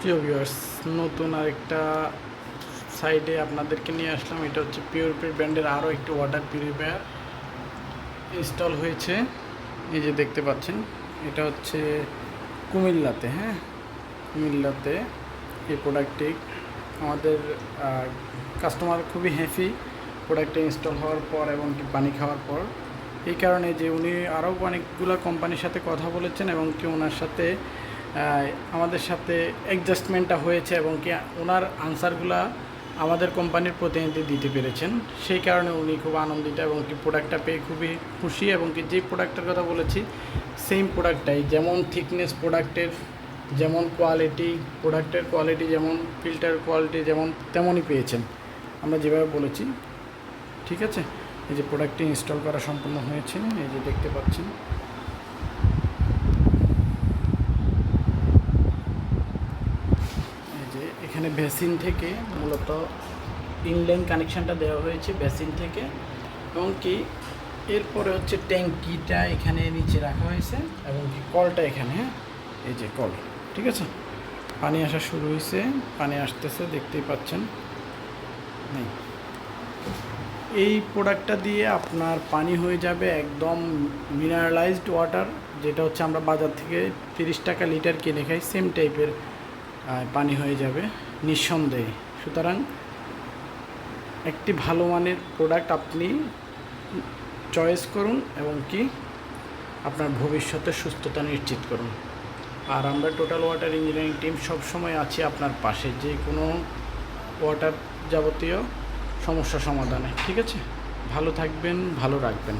প্রিয় ভিউয়ার্স নতুন আরেকটা সাইডে আপনাদেরকে নিয়ে আসলাম। এটা হচ্ছে পিওরপির ব্র্যান্ডের আরও একটি ওয়াটার পিউরিফায়ার ইনস্টল হয়েছে। এই যে দেখতে পাচ্ছেন, এটা হচ্ছে কুমিল্লাতে হ্যাঁ? কুমিল্লাতে এই প্রোডাক্টটি আমাদের কাস্টমার খুবই হ্যাপি প্রোডাক্টটা ইনস্টল হওয়ার পর এবং কি পানি খাওয়ার পর। এই কারণে যে উনি আরও অনেকগুলো কোম্পানির সাথে কথা বলেছেন এবং কি ওনার সাথে আমাদের সাথে অ্যাডজাস্টমেন্টটা হয়েছে এবং কি ওনার আনসারগুলা আমাদের কোম্পানির প্রতিনিধি দিতে পেরেছেন। সেই কারণে উনি খুব আনন্দিত এবং কি প্রোডাক্টটা পেয়ে খুবই খুশি এবং কি যে প্রোডাক্টের কথা বলেছি সেম প্রোডাক্টটাই যেমন থিকনেস প্রোডাক্টের যেমন কোয়ালিটি প্রোডাক্টের কোয়ালিটি যেমন ফিল্টার কোয়ালিটি যেমন তেমনই পেয়েছেন। আমরা যেভাবে বলেছি, ঠিক আছে? এই যে প্রোডাক্টটি ইনস্টল করা সম্পূর্ণ হয়েছে, এই যে দেখতে পাচ্ছেন এই যে এখানে বেসিন থেকে মূলত ইনলাইন কানেকশানটা দেওয়া হয়েছে বেসিন থেকে। এবং কি এরপরে হচ্ছে ট্যাঙ্কিটা এখানে নিচে রাখা হয়েছে এবং কি কলটা এখানে হ্যাঁ? এই যে কল, ঠিক আছে? পানি আসা শুরু হয়েছে, পানি আসতেছে, দেখতেই পাচ্ছেন। এই প্রোডাক্টটা দিয়ে আপনার পানি হয়ে যাবে একদম মিনারেলাইজড ওয়াটার, যেটা হচ্ছে আমরা বাজার থেকে তিরিশ টাকা লিটার কিনে খাই, সেম টাইপের পানি হয়ে যাবে। নিঃসন্দেহে। সুতরাং একটি ভালো মানের প্রোডাক্ট আপনি চয়েস করুন এবং কি আপনার ভবিষ্যতের সুস্থতা নিশ্চিত করুন। আর আমরা টোটাল ওয়াটার ইঞ্জিনিয়ারিং টিম সবসময় আছি আপনার পাশে, যে কোনো ওয়াটার যাবতীয় সমস্যা সমাধানে। ঠিক আছে? ভালো থাকবেন, ভালো রাখবেন।